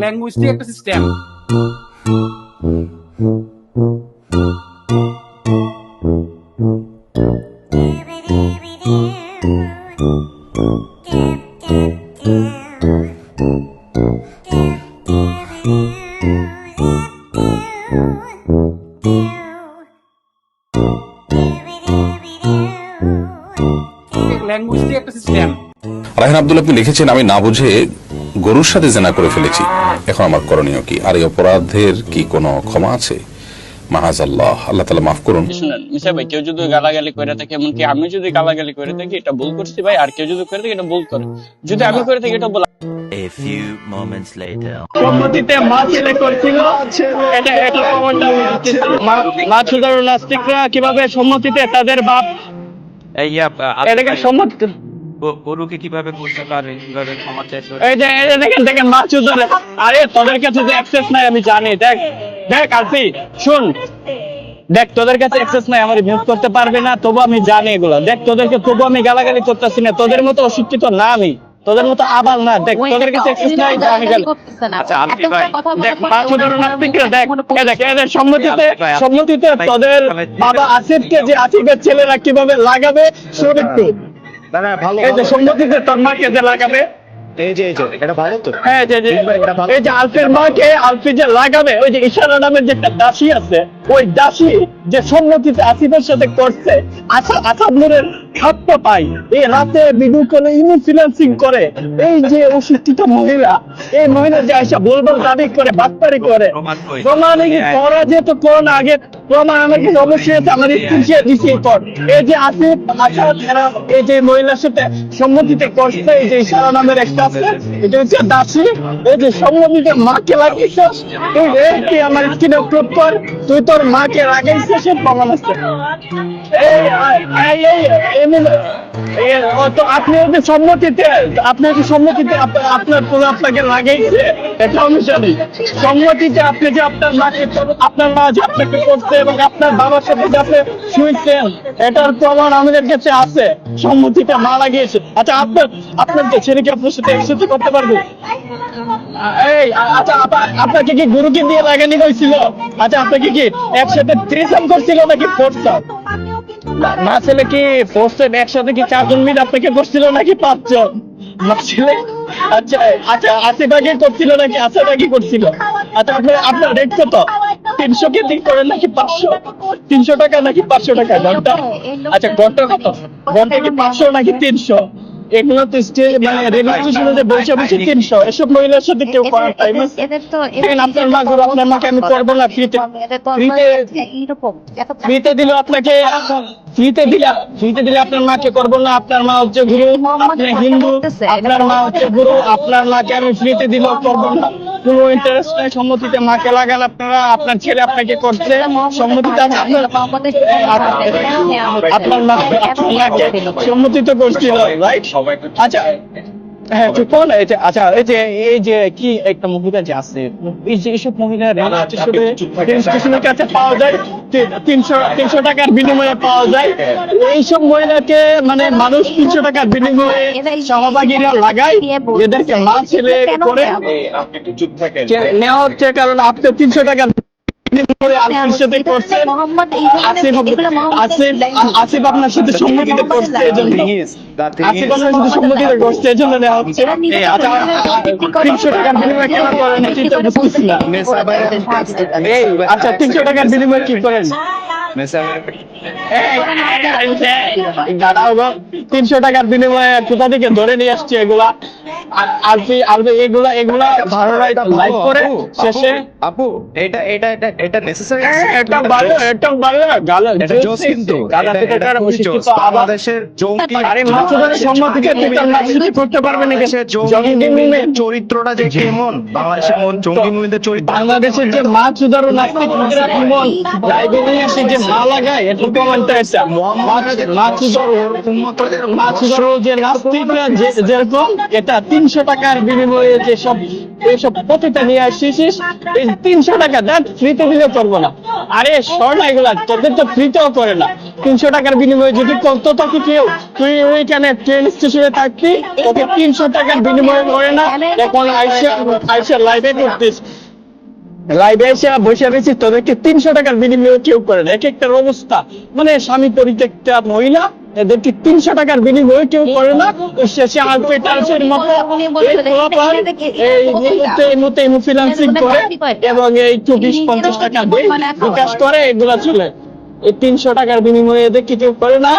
ল্যাঙ্গুয়েজটি একটা সিস্টেম ল্যাঙ্গুয়েজটি একটা সিস্টেম রাহিন আব্দুল আপনি লিখেছেন আমি না বুঝে গরুর সাথে জেনা করে ফেলেছি। এখন আমার করণীয় কি? আর এই অপরাধের কি কোনো ক্ষমা আছে? মাহাজ আল্লাহ আল্লাহ তালা মাফ করুন। শুনেন ভাই কেউ যদি গালাগালি করে থাকে এমনকি আমি যদি গালাগালি করে থাকি এটা ভুল করছি ভাই আর কেউ যদি করে থাকে এটা ভুল করে। যদি আমি করে থাকি এটা ভুল। A few moments later. সম্মতিতে মা ছেলে করছিল। এটা এটা প্রমাণটা মা- সুদারু নাস্তিকরা কীভাবে সম্মতিতে তাদের বাপ ইয়া, এটাকে সম্মতি গরুকে কীভাবে করতে পারে? কীভাবে ক্ষমা চাইতে এই যে দেখেন দেখেন মা সুদার আরে তোদের কাছে যে অ্যাক্সেস নাই আমি জানি। দেখ দেখ আলফি শুন। দেখ তোদের কাছে অ্যাক্সেস নাই আমার ভিউজ করতে পারবে না তবু আমি জানি এগুলো। দেখ তোদেরকে তবু আমি গালাগালি করতেছি না তোদের মতো অশিক্ষিত না আমি। তোদের মতো আবাল না দেখ তোদের কাছে অ্যাক্সেস নাই আমি গালি। আচ্ছা, আলফি ভাই, দেখ মা সুদার নাস্তিকরা দেখ এ দেখ এদের সম্মতিতে সম্মতিতে তোদের বাবা আসিফকে যে আসিফের ছেলেরা কীভাবে লাগাবে শোন একটু। না না ভালো এই যে সম্মতিতে তোর মাকে যে লাগাবে। এই যে এই যে এটা ভালো তো। হ্যাঁ যে যে এই যে আলফির মাকে আলফি যে লাগাবে ওই যে ইশারা নামের যে একটা দাসী আছে ওই দাসী যে সম্মতিতে আসিফের সাথে করছে আচ্ছা আসাদুরের খাপ্প পাই। এই রাতে ভিডিও কলে ইনফ্লুয়েন্সিং করে। এই যে অশিক্ষিত মহিলা এই মহিলা যে আইসা বলবল দাবি করে বাটপারি করে। প্রমাণ কই? প্রমাণ যে কোন আগে প্রমাণ আমার কাছে অবশ্যই আছে আমার স্ক্রিনশট দিছি পর এই যে আসিফ আসাদ এরা এই যে মহিলার সাথে সম্মতিতে করছে এই যে ইশারা নামের একটা আছে এটা হচ্ছে দাসী। এই যে সম্মতিতে মাকে লাগিয়েছিস তুই তুই আমার স্ক্রিনে প্রুভ কর তুই তোর মাকে লাগাইছিস সে প্রমাণ আছে। এই এই আপনি যদি সম্মতিতে আপনি যদি সম্মতিতে আপনার আপনাকে লাগাইছে এটা আমি জানি। সম্মতিতে আপনি যে আপনার মাকে, আপনার মা যে আপনাকে করছে এবং আপনার বাবার সাথে শুয়েছেন, এটার প্রমাণ আমাদের কাছে আছে। সম্মতিতে আচ্ছা আপনার আপনার ছেলেকে আপনার সাথে একসাথে করতে পারবে? এই আচ্ছা আপা- আপনাকে কি গুরুকে দিয়ে লাগানি হয়েছিল আচ্ছা আপনাকে কি একসাথে থ্রিসাম করছিল নাকি ফোরসাম মা ছেলে কি ফোর্সে একসাথে কি চারজন মিলে আপনাকে করছিল নাকি পাঁচজন? না ছেলে আচ্ছা আচ্ছা আশিবাগে করছিল নাকি আশাবাগি করছিল? আচ্ছা আপনার আপনার রেট কত? তিনশো কে দিক করেন নাকি পাঁচশো? তিনশো টাকা নাকি পাঁচশো টাকা? ঘণ্টা আচ্ছা ঘণ্টা কত? ঘণ্টা কি পাঁচশো নাকি তিনশো? এগুলো তো মানে রেল বসে বসে তিনশো এসব মহিলার সাথে কেউ করার টাইম আছে এদের তো দেখেন, আপনার মা আপনার মাকে আমি করব না ফ্রিতে দিলে আপনাকে ফ্রিতে দিলে ফ্রিতে দিলে আপনার মাকে করব না আপনার মা হচ্ছে গুরু হিন্দু আপনার মা হচ্ছে গুরু আপনার মাকে আমি ফ্রিতে দিলেও করব না। কোনো ইন্টারেস্ট নাই, সম্মতিতে মাকে লাগান আপনারা, আপনার ছেলে আপনাকে করছে, সম্মতিতে আপনার আপনার মা তো করছিল রাইট আচ্ছা হ্যাঁ ঠিক এই যে আচ্ছা এই যে এই যে কি একটা মহিলা যে আছে এই যে এইসব মহিলা রেল স্টেশনের কাছে পাওয়া যায় তিনশো তিনশো টাকার বিনিময়ে পাওয়া যায়। এইসব মহিলাকে মানে মানুষ তিনশো টাকার বিনিময়ে সহভাগীরা লাগায় এদেরকে মা ছেলে করে নেওয়া হচ্ছে কারণ আপনি তিনশো টাকার আসিফ আপনার সাথে সম্মতিতে করছে আসিফ আপনার সাথে সম্মতিতে করছে নেওয়া হচ্ছে। আচ্ছা তিনশো টাকার বিনিময়ে কেন করেন? এটা বুঝতেছি না। আচ্ছা তিনশো টাকার বিনিময়ে কি করেন? তিনশো টাকার বিনিময়ে কোথা থেকে ধরে নিয়ে আসছে এগুলা? আর আলফি আলফি এগুলা এগুলা ধারণা লাইভ করে শেষে? আপু এটা এটা এটা এটা নেসেসারি এটা ভালো এটা ভালো। গালা এটা জোস কিন্তু। গালা এটা- থেকে এটা তারা খুবই শিক্ষিত জোস। আবার বাংলাদেশের জঙ্গি আরে মাসুদের সম্মতিকে তুমি তার করতে পারবে না বাংলাদেশের জঙ্গি মুভমেন্ট চরিত্রটা যে কেমন? বাংলাদেশের মন জঙ্গি চরিত্র বাংলাদেশের যে মা সুদারু নাস্তিক ইমন লাইব্রেরি এসে যে লাগায় এটা। এটা যে নাস্তিকরা যেরকম এটা তিনশো টাকার বিনিময়ে যে সব এইসব প্রতিটা নিয়ে আসছিস এই তিনশো টাকা ফ্রিতে দিলে করব না। আরে স্বর্ণ এগুলা তোদের তো ফ্রিতেও করে না। তিনশো টাকার বিনিময়ে যদি করতো তোকে কেউ তুই ওইখানে ট্রেন স্টেশনে থাকতি তোকে তিনশো টাকার বিনিময়ে করে না। এখন আইসা আইসা লাইভে করতিস। লাইভে এসে বসে রয়েছি তোদেরকে তিনশো টাকার বিনিময়ে কেউ করে না। এক একটার অবস্থা। মানে স্বামী পরিত্যক্তা মহিলা এদেরকে তিনশো টাকার বিনিময়ে কেউ করে না। শেষে আলপে টালসের মতো এই মুহূর্তে এই করে এবং এই চব্বিশ পঞ্চাশ টাকা বিকাশ করে এগুলা চলে। এই তিনশো টাকার বিনিময়ে কেউ করে না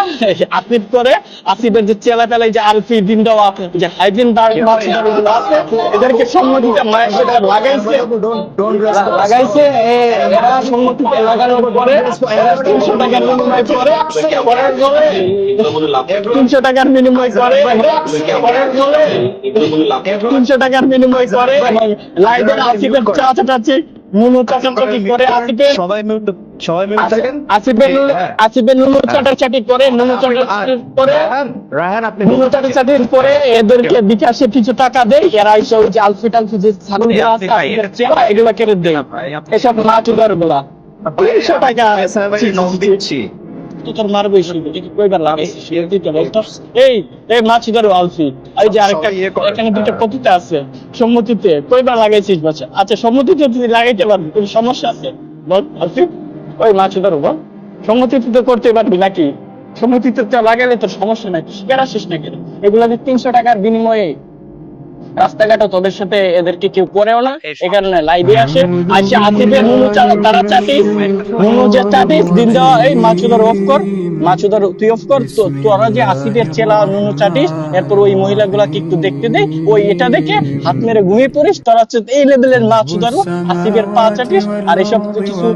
আসিফ করে আসিফের যে চেলা পেলায় যে আলফি যে হাইজিন এদেরকে সাথে লাগাইছে লাগাইছে এরা সম্মতিতে লাগানোর পরে তিনশো টাকার বিনিময় করে তিনশো টাকার বিনিময় করে করার পরে তিনশো টাকার বিনিময় করে লাইভের আসিফের নুনু চাচাচাচি করে আসিফের সবাই সবাই থাকেন? আসিফের নুনু- আসিফের নুনু চাটাচাটি করে নুনু চাটাচাটি করে রায়হান আপনি নুনু চাটাচাটির পরে এদেরকে বিকাশে কিছু টাকা দেয়। এরা এসে ওই যে আলফি টালফি যে এগুলা দেয় এসবগুলা। টাকা দিচ্ছি। তোর মারবো কইবার এই আলফি। এই যে আরেকটা ইয়ে এখানে দুটো কপিতা আছে। সম্মতিতে কইবার লাগাইছিস বাচ্চা। আচ্ছা সম্মতিতে তুই লাগাইতে পারবি কোনো সমস্যা আছে? বল আলফি। ওই মাছুদার বল সম্মতিতে করতে পারবি নাকি? সম্মতিতে লাগালে তোর সমস্যা নাই শিকার আসিস না কেন এগুলা যে তিনশো টাকার বিনিময়ে রাস্তাঘাটে তোদের সাথে এদেরকে কেউ করেও না এ কারণে লাইভে আসে। আসে আসিফের নুনু তারা চাটিস নুনু যে চাটিস দিন দেওয়া এই মাছুদার অফ কর মাছুদার তুই অফ কর তোরা যে আসিফের চেলা নুনু চাটিস, এরপর ওই মহিলাগুলাকে একটু দেখতে দে, ওই এটা দেখে হাত মেরে ঘুমিয়ে পড়িস, তোরা হচ্ছে এই লেভেলের মাছুদার পা চাটিস, আর এসব কিছু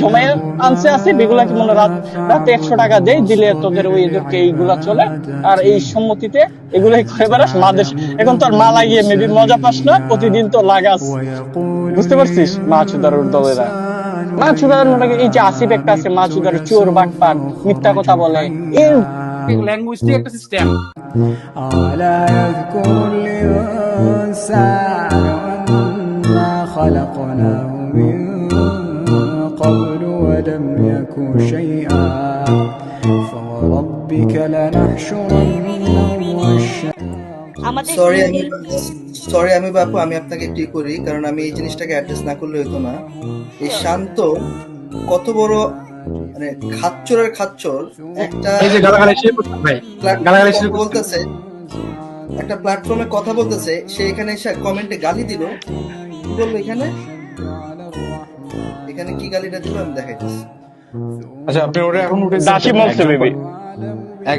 জমায় আনছে এগুলাকে মনে রাত রাতে একশো টাকা দেয়, দিলে তোদের ওই এদেরকে এইগুলা চলে। আর এই সম্মতিতে এগুলাই করে বেড়াস মা দেশ এখন তোর মা লাগিয়ে মেবি মজা পাস না, প্রতিদিন তো লাগাস। বুঝতে পারছিস? মা চুদার দলেরা মা চুদার এই যে আসিফ একটা আছে মা চুদার চোর বাটপাট মিথ্যা কথা বলে এই ল্যাঙ্গুয়েজটি একটা সিস্টেম ألا يذكر الإنسان أنا خلقناه من قبل ولم يك شيئا فوربك لنحشرنهم আমাদের সরি আমি বাপু আমি আপনাকে একটু করি কারণ আমি এই জিনিসটাকে অ্যাড্রেস না করলে হতো না। এই শান্ত কত বড় মানে খাচ্চরের খাচ্চর একটা এই যে গালাগালি সে ভাই গালাগালি শুরু প্ল্যাটফর্মে বলতেছে একটা প্ল্যাটফর্মে কথা বলতেছে সে এখানে এসে কমেন্টে গালি দিল। কি বলল এখানে? এখানে কি গালিটা দিল? আমি দেখাইতেছি আচ্ছা আপনি ওটা এখন উঠে দাসী বলছে বেবি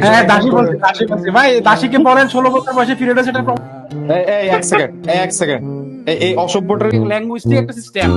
হ্যাঁ দাসী বলছে দাসী বলছে। ভাই দাসীকে বলেন ষোলো বছর বয়সে ফিরে সেটা এই এক সেকেন্ড এক সেকেন্ড এই এই অসভ্যটার ল্যাঙ্গুয়েজটি একটা সিস্টেম